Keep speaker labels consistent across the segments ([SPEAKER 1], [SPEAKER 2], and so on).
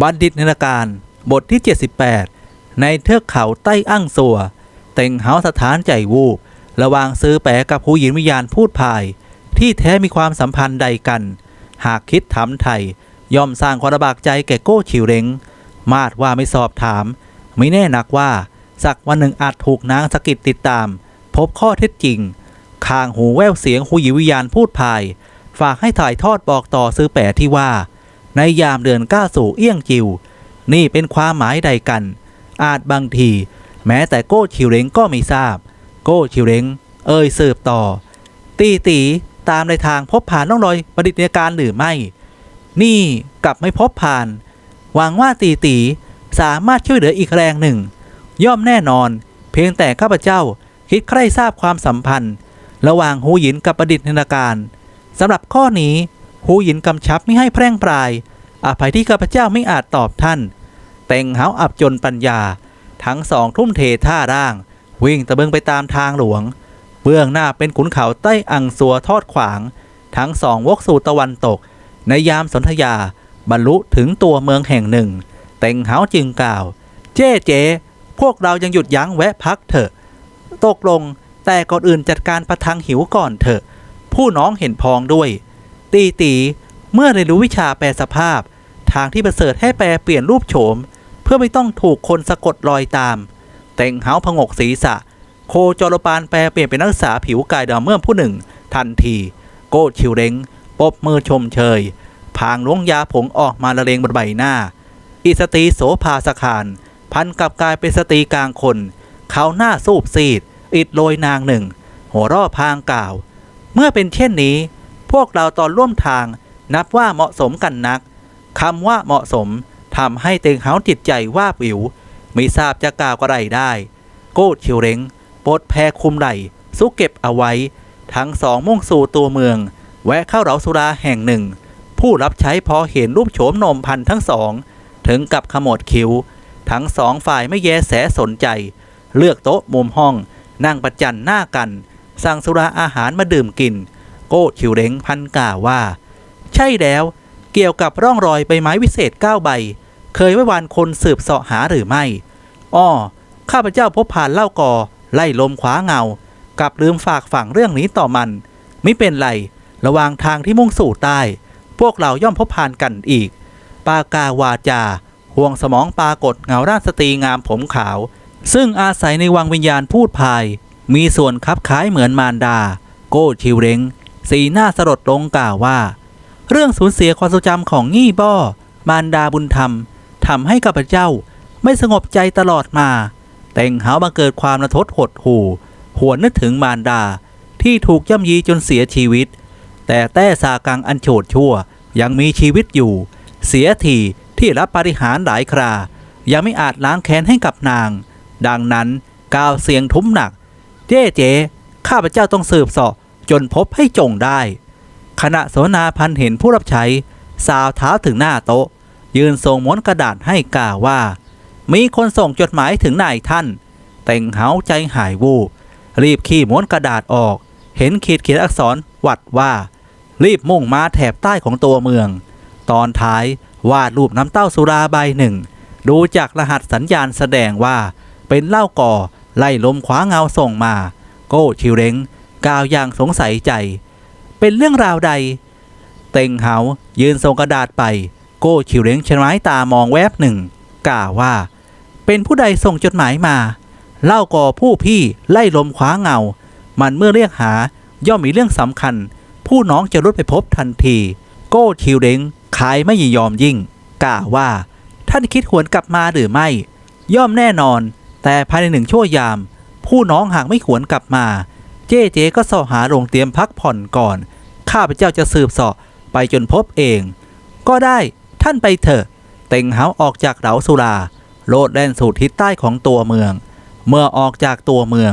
[SPEAKER 1] บัณฑิตในการบทที่ 78 ในเทือกเขาใต้อั่งสัว เต็งเฮาสถานใจวูบระวางซื้อแปะกับผู้หญิงวิญญาณพูดพาย ที่แท้มีความสัมพันธ์ใดกัน หากคิดถามไทยย่อมสร้างความระบากใจแก่โก้ชิวเร็งมาดว่าไม่สอบถาม ไม่แน่นักว่า สักวันหนึ่งอาจถูกนางสกิดติดตาม พบข้อเท็จจริงคางหูแววเสียงผู้หญิวิญญาณพูดพาย ฝากให้ถ่ายทอดบอกต่อซื้อแปะที่ว่า ในยามเดือนก้าวสู่เอี้ยงจิว นี่เป็นความหมายใดกัน อาจบางที แม้แต่โก้ชิวเล้งก็ไม่ทราบ โก้ชิวเล้งเอ่ยสืบต่อ ตีตีตามในทางพบผ่านน้องรอยประดิษฐ์การหรือไม่ นี่กลับไม่พบผ่าน หวังว่าตีตีสามารถช่วยเหลืออีกแรงหนึ่ง ย่อมแน่นอน เพียงแต่ข้าพเจ้าคิดใคร่ทราบความสัมพันธ์ ระหว่างหูหยินกับประดิษฐ์นาการสำหรับข้อนี้ หูหยินกำชับไม่ให้แพร่งปลาย อภัยที่ข้าพเจ้าไม่อาจตอบท่าน เต็งเฮาอับจนปัญญา ทั้งสองทุ่มเทท่าร่าง วิ่งตะเบิงไปตามทางหลวง เบื้องหน้าเป็นขุนเขาใต้อังสัวทอดขวาง ทั้งสองวกสู่ตะวันตก ในยามสนธยา บรรลุถึงตัวเมืองแห่งหนึ่ง เต็งเฮาจึงกล่าว เจ๊เจ๊พวกเรายังหยุดยั้งแวะพักเถอะ ตกลงแต่ก่อนอื่นจัดการประทังหิวก่อนเถอะ ผู้น้องเห็นพองด้วย ตีตีเมื่อได้รู้วิชาแปลสภาพ ทางที่ประเสริฐให้แปลเปลี่ยนรูปโฉม เพื่อไม่ต้องถูกคนสะกดรอยตามเต็งเฮาพงกศีรษะ โคจรปานแปลเปลี่ยนเป็นนักศึกษาผิวกายดำเมื่อผู้หนึ่ง ทันที โกดชิวเร็งปบมือชมเชย พางล้วงยาผงออกมาละเลงบนใบหน้า อิสตีโสภาสคาร พันกับกลายเป็นสตรีกลางคน เขาหน้าสูบซีด อิดโรยนางหนึ่ง หัวร่อพางกล่าว เมื่อเป็นเช่นนี้ พวกเราตอนร่วมทางนับว่าเหมาะสมกันนักคำว่าเหมาะสมทำให้เต็งเฮาจิตใจว่าบวิวไม่ทราบจะกล่าวอะไรได้ โกดชิวเร็งปดแพรคุมไหลซุกเก็บเอาไว้ ทั้งสองมุ่งสู่ตัวเมือง แวะเข้าเหลาสุราแห่งหนึ่ง ผู้รับใช้พอเห็นรูปโฉมนมพันทั้งสอง ถึงกับขมวดคิ้ว ทั้งสองฝ่ายไม่แยแสสนใจ เลือกโต๊ะมุมห้อง นั่งประจันหน้ากัน สั่งสุราอาหารมาดื่มกิน โก้ชิวเร็งพันกล่าวว่า ใช่แล้ว เกี่ยวกับร่องรอยใบไม้วิเศษ9ใบ เคยไว้วานคนสืบเสาะหาหรือไม่ อ้อ ข้าพเจ้าพบผ่านเล่ากอ ไล่ลมขวาเงา กับลืมฝากฝังเรื่องนี้ต่อมัน ไม่เป็นไร ระวางทางที่มุ่งสู่ใต้ พวกเราย่อมพบผ่านกันอีก ปากาวาจา ห่วงสมองปรากฏเงาร่างสตรีงามผมขาว ซึ่งอาศัยในวังวิญญาณพูดพาย มีส่วนคับคล้ายเหมือนมารดา โก้ชิวเร็ง สีหน้าสลดลงกล่าวว่า เรื่องสูญเสียความทรงจำของงี่บ้อมารดาบุญธรรมทำให้ข้าพเจ้าไม่สงบใจตลอดมา แต่งหาบังเกิดความระทดหดหู่หวนนึกถึงมารดาที่ถูกย่ำยีจนเสียชีวิต แต่แต้สากังอันโฉดชั่วยังมีชีวิตอยู่ เสียทีที่รับปาฏิหารหลายครา ยังไม่อาจล้างแค้นให้กับนาง ดังนั้นกล่าวเสียงทุ้มหนัก เจ๊เจ๊ข้าพเจ้าต้องสืบสอบ จนพบให้จงได้ ขณะสนาพันเห็นผู้รับใช้ สาวเท้าถึงหน้าโต๊ะ ยืนส่งม้วนกระดาษให้กล่าวว่า มีคนส่งจดหมายถึงนายท่านเต่งเหาใจหายวูบรีบขี้ม้วนกระดาษออก เห็นขีดเขียนอักษรวัดว่า รีบมุ่งมาแถบใต้ของตัวเมือง ตอนท้ายวาดรูปน้ำเต้าสุราใบหนึ่ง ดูจากรหัสสัญญาณแสดงว่า เป็นเหล้าก่อไล่ลมขวาเงาส่งมา โก้ชิวเร็ง กล่าวอย่างสงสัยใจ เป็นเรื่องราวใด เต็งเหายืนส่งกระดาษไป โก้ชิวเล้งชะไม้ตามองแวบหนึ่ง กล่าวว่า เป็นผู้ใดส่งจดหมายมา เล่าก่อผู้พี่ไล่ลมคว้าเงา มันเมื่อเรียกหาย่อมมีเรื่องสำคัญ ผู้น้องจะรุดไปพบทันที โก้ชิวเล้งขายไม่ยินยอมยิ่ง กล่าวว่า ท่านคิดหวนกลับมาหรือไม่ ย่อมแน่นอน แต่ภายในหนึ่งชั่วยาม ผู้น้องหากไม่หวนกลับมา เจ๊เจ๊ก็สาะหาโรงเตรียมพักผ่อนก่อน ข้าพเจ้าจะสืบสาะไปจนพบเอง ก็ได้ท่านไปเถอะ เต็งเฮาออกจากเหลาสุรา โลดแล่นสู่ทิศใต้ของตัวเมือง เมื่อออกจากตัวเมือง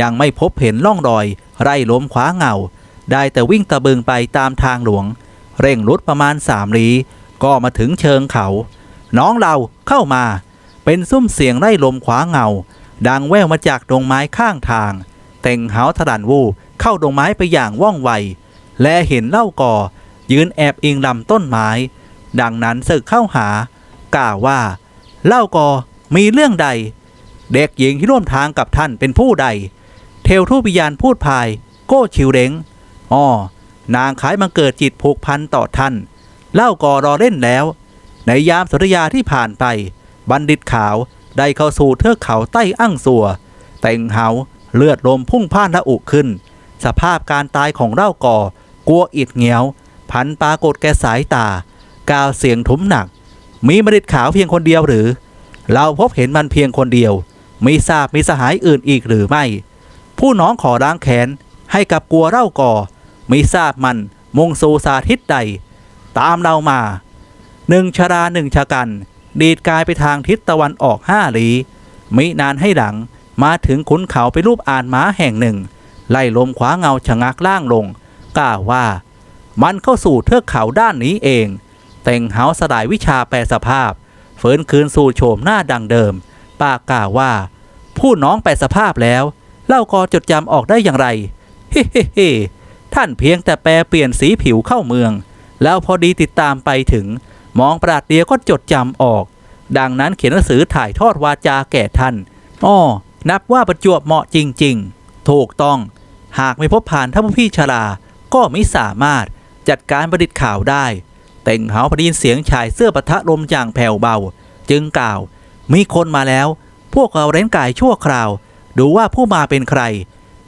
[SPEAKER 1] ยังไม่พบเห็นร่องรอย ไร่ล้มขวาเงา ได้แต่วิ่งตะบึงไปตามทางหลวง เร่งรุดประมาณสามลี้ก็มาถึงเชิงเขา น้องเราเข้ามา เป็นซุ้มเสียงไร่ลมขวาเงา ดังแว่วมาจากดงไม้ข้างทาง เต็งเฮาถดันวูเข้าดงไม้ไปอย่างว่องไว และเห็นเล่าก่อ ยืนแอบอิงลำต้นไม้ ดังนั้นสึกเข้าหากล่าวว่า เล่ากอมีเรื่องใด เด็กหญิงที่ร่วมทางกับท่านเป็นผู้ใด เทวทูตวิญญาณพูดพาย โก้ชิวเร้งอ้อนางขายมังเกิดจิตผูกพันต่อท่าน เล่ากอรอเล่นแล้ว ในยามสนธยาที่ผ่านไป บัณฑิตขาวได้เข้าสู่เทือกเขาใต้อั่งสัว แต่งเหา เลือดลมพุ่งพ่านละอุขึ้น สภาพการตายของเล่ากอกลัวอิดเหงียว พันปรากฏแก่สายตา กาวเสียงทุ้มหนัก มีบัณฑิตขาวเพียงคนเดียวหรือ เราพบเห็นมันเพียงคนเดียว ไม่ทราบมีสหายอื่นอีกหรือไม่ ผู้น้องขอล้างแขนให้กับกลัวเล่ากอไม่ทราบมันมุ่งสู่สาทิศใด ตามเรามาหนึ่งชราหนึ่งชะกัน ดีดกายไปทางทิศตะวันออกห้าหลีมินานให้หลัง มาถึงขุนเขาไปรูปอ่านหมาแห่งหนึ่ง ไล่ลมขวาเงาชะงักล่างลงกล่าวว่า มันเข้าสู่เทือกเขาด้านนี้เอง แต่งเหาสลายวิชาแปลสภาพฝืนคืนสู่โฉมหน้าดังเดิม ป้ากล่าวว่า ผู้น้องแปลสภาพแล้ว เล่ากอจดจำออกได้อย่างไรเฮ้เฮ้เฮ้ท่านเพียงแต่แปลเปลี่ยนสีผิวเข้าเมือง แล้วพอดีติดตามไปถึง มองปราดเดียวก็จดจำออก ดังนั้นเขียนหนังสือถ่ายทอดวาจาแก่ท่านอ้อ นับว่าประจวบเหมาะจริง ๆ ถูกต้อง หากไม่พบผ่านท่านผู้พี่ชรา ก็ไม่สามารถจัดการประดิษฐ์ข่าวได้เต่งเหาพอด้ยินเสียงชายเสื้อปะทะลมอย่างแผ่วเบา จึงกล่าว มีคนมาแล้ว พวกเราเร้นกายชั่วคราว ดูว่าผู้มาเป็นใคร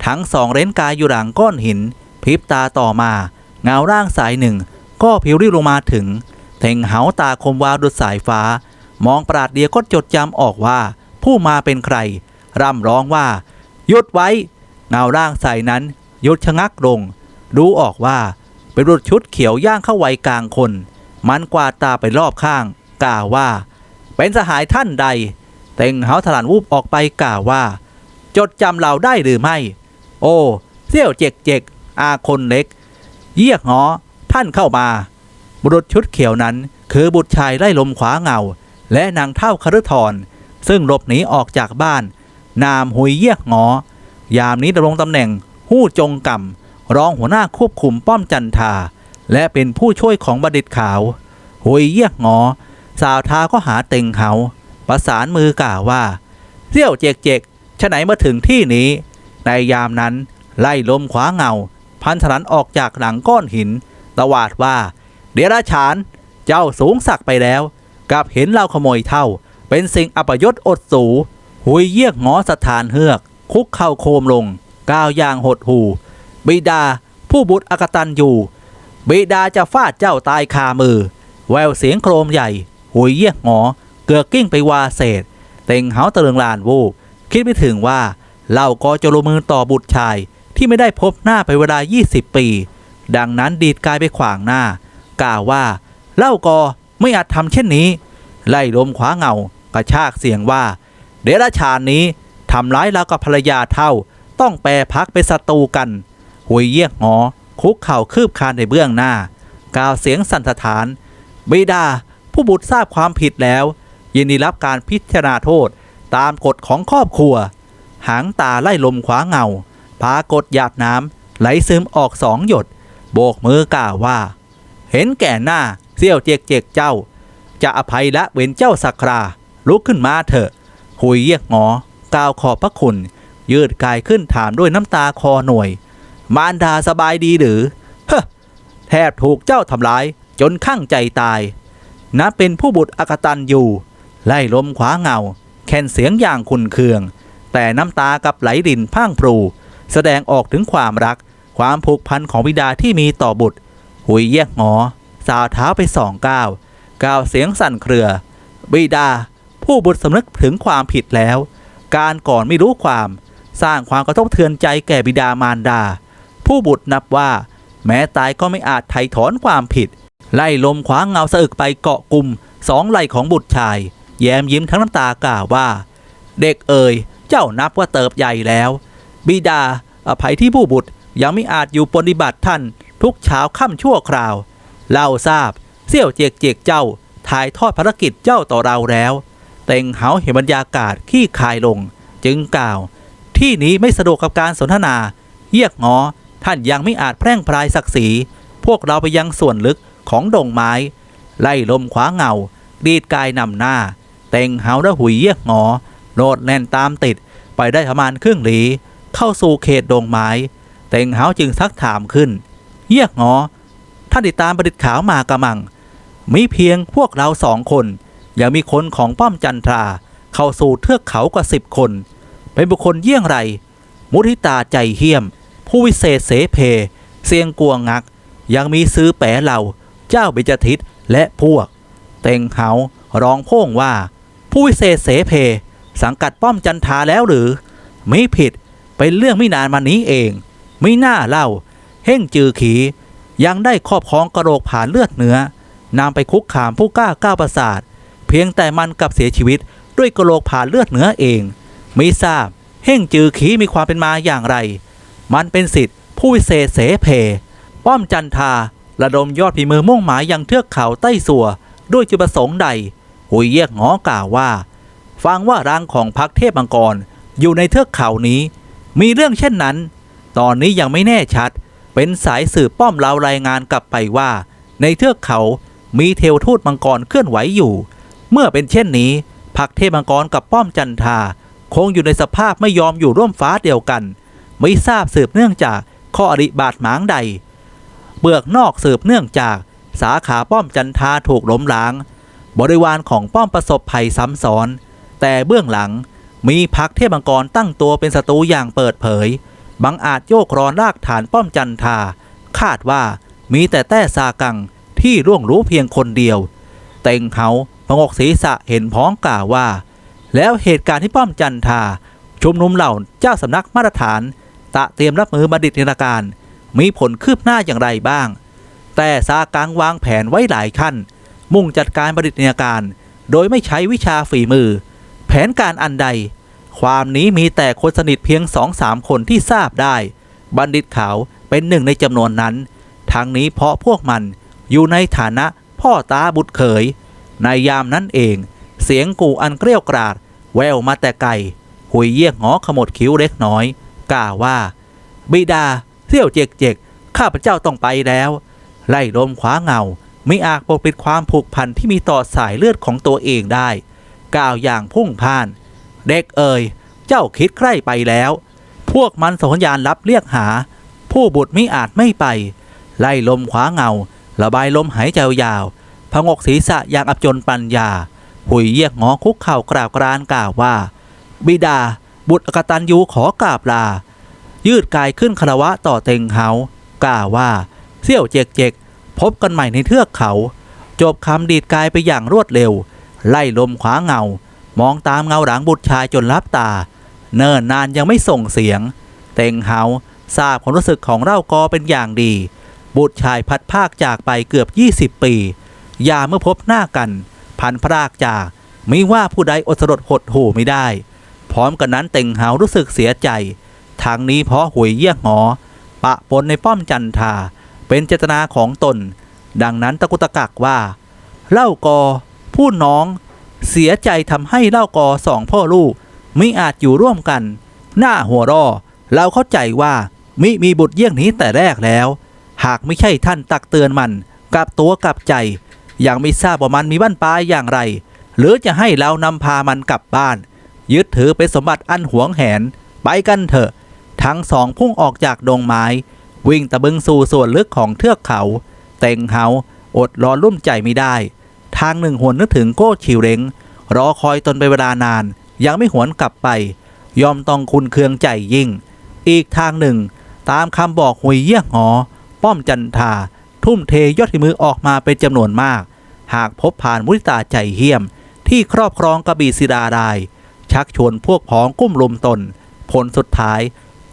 [SPEAKER 1] ทั้งสองเร้นกายอยู่หลังก้อนหิน พริบตาต่อมา เงาร่างสายหนึ่ง ก็ผิวริลงมาถึงเท่งเหาตาคมวาวดุดสายฟ้า มองปราดเดียวก็จดจำออกว่า ผู้มาเป็นใคร ร่ำร้องว่า หยุดไว้ เงาร่างใสนั้นหยุดชะงักลงดูออกว่าเป็นรุดชุดเขียวย่างเข้าไวยกลางคน มันกวาดตาไปรอบข้าง กล่าวว่า เป็นสหายท่านใด เต็งเหาถลานวูบออกไปกล่าวว่า จดจำเราได้หรือไม่ โอ้เสี่ยวเจกเจกอาคนเล็ก เยียกหอท่านเข้ามาบุรุษชุดเขียวนั้น คือบุตรชายไล่ลมขวาเงา และนางเท่าคฤทรซึ่งหลบหนีออกจากบ้าน นามหุยเยี่ยกหอยามนี้ดำรงตำแหน่งหู้จงกำรองหัวหน้าควบคุมป้อมจันทา และเป็นผู้ช่วยของบัณฑิตขาวหุยเยี่ยกหอสาวทาก็หาเต็งเขาประสานมือกล่าวว่าเสี่ยวเจกเจกฉะไหนมาถึงที่นี้ ในยามนั้น ไล่ลมขวาเงา พันธนันออกจากหลังก้อนหินตวาดว่า เดรัจฉาน เจ้าสูงสักไปแล้วกลับเห็นเราขโมยเท่า เป็นสิ่งอัปยศอดสู หุยเยียกหงอสถานเฮือก คุกเข่าโคมลง ก้าวย่างหดหูบิดาผู้บุตรอกตันอยู่บิดาจะฟาดเจ้าตายคามือ แววเสียงโครมใหญ่ หุยเยียกหงอ เกือกกิ้งไปวาเศษ เต็งเหาตะเลืองลานวูบคิดไม่ถึงว่าเล่าก็จะลงมือต่อบุตรชายที่ไม่ได้พบหน้าไปเวลา 20 ปี ดังนั้นดีดกายไปขวางหน้า กล่าวว่า เล่ากอไม่อาจทำเช่นนี้ ไล่ลมขวาเงากระชากเสียงว่า เดรัจฉานนี้ทำร้ายเรากับภรรยาเท่า ต้องแปรพักเป็นศัตรูกันหุยเยี่ยกหอคุกเข่าคืบคานในเบื้องหน้า กล่าวเสียงสั่นสะท้านบิดาผู้บุตรทราบความผิดแล้ว ยินดีรับการพิจารณาโทษตามกฎของครอบครัว หางตาไล่ลมขวาเงาพากดหยาดน้ำไหลซึมออกสองหยด โบกมือกล่าวว่า เห็นแก่หน้าเสี่ยวเจกเจกเจ้า จะอภัยละเว้นเจ้าสักราลุกขึ้นมาเถอะ หุยเยียกหงอกล่าวขอบพระคุณ ยืดกายขึ้นถามด้วยน้ำตาคอหน่วย มารดาสบายดีหรือเฮ้อแทบถูกเจ้าทำร้าย จนข้างใจตายนับเป็นผู้บุตรอกตันอยู่ ไล่ลมขวาเงา แค่นเสียงอย่างคุนเคือง แต่น้ำตากับไหลรินพรังพรูแสดงออกถึงความรัก ความผูกพันของบิดาที่มีต่อบุตร หุยแยกหงอ สาวเท้าไปสองก้าวก้าวเสียงสั่นเครือ บิดา ผู้บุตรสำนึกถึงความผิดแล้ว การก่อนไม่รู้ความ สร้างความกระทบเทือนใจแก่บิดามารดา ผู้บุตรนับว่า แม้ตายก็ไม่อาจไถ่ถอนความผิด ไล่ลมขวางเงาสะอึกไปเกาะกลุ่มสองไหล่ของบุตรชาย แย้มยิ้มทั้งน้ำตากล่าวว่า เด็กเอ่ยเจ้านับว่าเติบใหญ่แล้ว บิดา อภัยที่ผู้บุตรยังไม่อาจอยู่ปฏิบัติท่าน ทุกเช้าค่ำชั่วคราว เล่าทราบเสี่ยวเจกเจกเจ้าถ่ายทอดภารกิจเจ้าต่อเราแล้ว เต็งเหาเห็นบรรยากาศขี้คายลง จึงกล่าว ที่นี้ไม่สะดวกกับการสนทนาเยียกงอ ท่านยังไม่อาจแพร่งพรายศักดิ์ศรีพวกเราไปยังส่วนลึกของดงไม้ ไล่ลมขวาเงา ดีดกายนำหน้า เต็งเฮาและหุยเยี่ยกงอโลดแล่นตามติดไปได้ประมาณครึ่งหลี เข้าสู่เขตดงไม้ เต็งเฮาจึงซักถามขึ้น เยี่ยกงอท่านติดตามประดิษฐ์ขาวมากระมังมีเพียงพวกเราสองคน ยังมีคนของป้อมจันทราเข้าสู่เทือกเขากว่าสิบคน เป็นบุคคลเยี่ยงไร มุทิตาใจเหี้ยม ผู้วิเศษเสเพ เสียงกวงงัก ยังมีซื้อแปะเหล่า เจ้าเบญจทิตและพวก เต็งเหาร้องพ่งว่า ผู้วิเศษเสเพ สังกัดป้อมจันทราแล้วหรือไม่ผิดเป็นเรื่องไม่นานมานี้เอง ไม่น่าเล่า เฮ่งจือขี ยังได้ครอบครองกระโหลกผ่านเลือดเนื้อนำไปคุกขามผู้กล้าก้าวประสาท เพียงแต่มันกลับเสียชีวิตด้วยกระโหลกผ่าเลือดเนื้อเองไม่ทราบเฮ่งจือขีมีความเป็นมาอย่างไร มันเป็นสิทธิ์ผู้วิเศษเสเพ ป้อมจันทาระดมยอดฝีมือมุ่งหมายยังเทือกเขาใต้สัวด้วยจุดประสงค์ใด หุยเยียกหงอกล่าวว่า ฟังว่ารังของพักเทพมังกรอยู่ในเทือกเขานี้ มีเรื่องเช่นนั้น ตอนนี้ยังไม่แน่ชัด เป็นสายสืบป้อมเรารายงานกลับไปว่า ในเทือกเขามีเทวทูตมังกรเคลื่อนไหวอยู่ เมื่อเป็นเช่นนี้พักเทพมังกรกับป้อมจันทาคงอยู่ในสภาพไม่ยอมอยู่ร่วมฟ้าเดียวกัน ไม่ทราบสืบเนื่องจากข้ออริบาทหมางใด เบือกนอกสืบเนื่องจากสาขาป้อมจันทาถูกล้มล้าง บริวารของป้อมประสบภัยซ้ำซ้อน แต่เบื้องหลังมีพักเทพมังกรตั้งตัวเป็นศัตรูอย่างเปิดเผย บังอาจโยกรอนรากฐานป้อมจันทา คาดว่ามีแต่แต้ซากังที่ร่วงรู้เพียงคนเดียว เต็งเขา พงกศีรษะเห็นพ้องกล่าวว่า แล้วเหตุการณ์ที่ป้อมจันทาชุมนุมเหล่าเจ้าสำนักมาตรฐาน ตะเตรียมรับมือบัณฑิตนาการ มีผลคืบหน้าอย่างไรบ้าง แต่ซากังวางแผนไว้หลายขั้น มุ่งจัดการบัณฑิตนาการ โดยไม่ใช้วิชาฝีมือ แผนการอันใด ความนี้มีแต่คนสนิทเพียงสองสามคนที่ทราบได้ บัณฑิตขาวเป็นหนึ่งในจำนวนนั้น ทั้งนี้เพราะพวกมันอยู่ในฐานะพ่อตาบุตรเขย ในยามนั้นเอง เสียงกูอันเกลี้ยวกราด แววมาแต่ไกลหุยเยี่ยงหอขมวดคิ้วเล็กน้อยกล่าวว่า บิดาเที่ยวเจกเจกข้าพเจ้าต้องไปแล้ว ไล่ลมขวาเงาไม่อาจปกปิดความผูกพันที่มีต่อสายเลือดของตัวเองได้ กล่าวอย่างพุ่งพ่าน เด็กเอ่ยเจ้าคิดใกล้ไปแล้ว พวกมันส่งสัญญาณรับเรียกหา ผู้บุตรมิอาจไม่ไป ไล่ลมขวาเงาระบายลมหายใจยาว งกศีรษะอย่างอับจนปัญญา หุยเยียกงอคุกเข่ากราบกรานกล่าวว่า บิดา บุตรอกตันยูขอกราบลา ยืดกายขึ้นคารวะต่อเต็งเฮากล่าวว่า เสี่ยวเจกเจกพบกันใหม่ในเทือกเขา จบคำดีดกายไปอย่างรวดเร็ว ไล่ลมขวาเงา มองตามเงาหลังบุตรชายจนลับตา เนิ่นนานยังไม่ส่งเสียง เต็งเฮาทราบความรู้สึกของเล่ากอเป็นอย่างดี บุตรชายพัดภาคจากไปเกือบ 20 ปี ยาเมื่อพบหน้ากันพันพรากจากไม่ว่าผู้ใดอดสลดหดหูไม่ได้ พร้อมกันนั้นเต็งเฮารู้สึกเสียใจ ทางนี้เพราะหุยเยี่ยงหอ ปะปนในป้อมจันทา เป็นเจตนาของตน ดังนั้นตะกุตะกักว่า เล่ากอ ผู้น้อง เสียใจทำให้เล่ากอสองพ่อลูกไม่อาจอยู่ร่วมกัน หน้าหัวรอเราเข้าใจว่ามิมีบุตรเยี่ยงนี้แต่แรกแล้ว หากไม่ใช่ท่านตักเตือนมันกลับตัวกลับใจ ยังไม่ทราบว่ามันมีบ้านปลายอย่างไร หรือจะให้เรานำพามันกลับบ้าน ยึดถือเป็นสมบัติอันหวงแหน ไปกันเถอะ ทั้งสองพุ่งออกจากดงไม้ วิ่งตะบึงสู่ส่วนลึกของเทือกเขา เต็งเฮาอดรอรุ่มใจไม่ได้ ทางหนึ่งหวนนึกถึงโก้ชิวเร็งรอคอยตนไปเวลานาน ยังไม่หวนกลับไป ยอมต้องคุณเคืองใจยิ่ง อีกทางหนึ่ง ตามคำบอกหุยเยี่ยงหอ ป้อมจันทา ทุ่มเทยอดฝีมือออกมาเป็นจำนวนมาก หากพบผ่านมุติตาใจเหี้ยม ที่ครอบครองกระบี่ศิดารายชักชวนพวกพ้องกุ้มลุมตน ผลสุดท้าย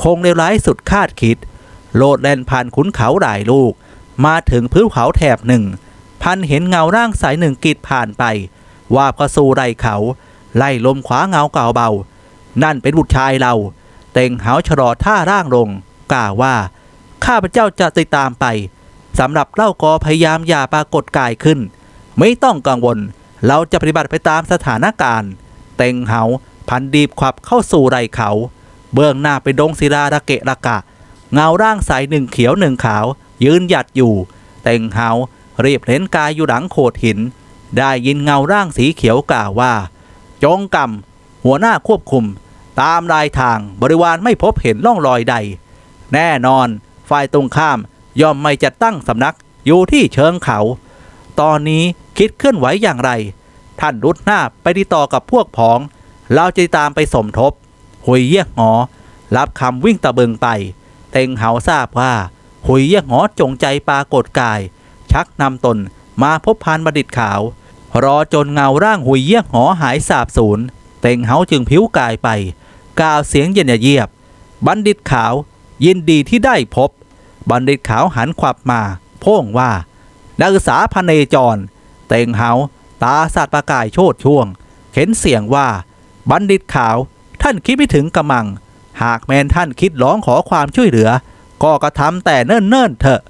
[SPEAKER 1] คงเลวร้ายสุดคาดคิด โลดแล่นผ่านขุนเขาหลายลูก มาถึงพื้นเขาแถบหนึ่ง พันเห็นเงาร่างสายหนึ่งกีดผ่านไปว่าพระสูไรเขา ไล่ลมขวาเงาเก่าเบา นั่นเป็นบุตรชายเรา เต็งเหาชะลอท่าร่างลงกล่าวว่า ข้าพเจ้าจะติดตามไป สำหรับเล่ากอพยายามอย่าปรากฏกายขึ้น ไม่ต้องกังวล เราจะปฏิบัติไปตามสถานการณ์ เต็งเหาพันดีบขับเข้าสู่ไรเขา เบื้องหน้าเป็นดงศิลาระเกะระกะ เงาร่างสายหนึ่งเขียวหนึ่งขาว ยืนหยัดอยู่ เต็งเหารีบเห็นกายอยู่หลังโขดหิน ได้ยินเงาร่างสีเขียวกล่าวว่า จงกรรมหัวหน้าควบคุม ตามรายทางบริวารไม่พบเห็นร่องรอยใด แน่นอน ฝ่ายตรงข้าม ย่อมไม่จะตั้งสำนักอยู่ที่เชิงเขา ตอนนี้คิดเคลื่อนไหวอย่างไร ท่านรุดหน้าไปติดต่อกับพวกพ้อง เราจะตามไปสมทบหุยเยี่ยงหอรับคำวิ่งตะเบิงไป เต็งเหาทราบว่าหุยเยี่ยงหอจงใจปากฏกาย ชักนำตนมาพบพานบัณฑิตขาว รอจนเงาร่างหุยเยี่ยงหอหายสาบสูญเต็งเหาจึงผิวกายไป กล่าวเสียงเย็นเยียบ บัณฑิตขาวยินดีที่ได้พบ บัณฑิตขาวหันขวับมา พ่งว่า นักศึกษาพเนจร เต่งเฮาตาสัตว์ประกายโชดช่วง เข็นเสียงว่า บัณฑิตขาว ท่านคิดไม่ถึงกระมัง หากแมนท่านคิดร้องขอความช่วยเหลือ ก็กระทำแต่เนิ่นๆเถอะ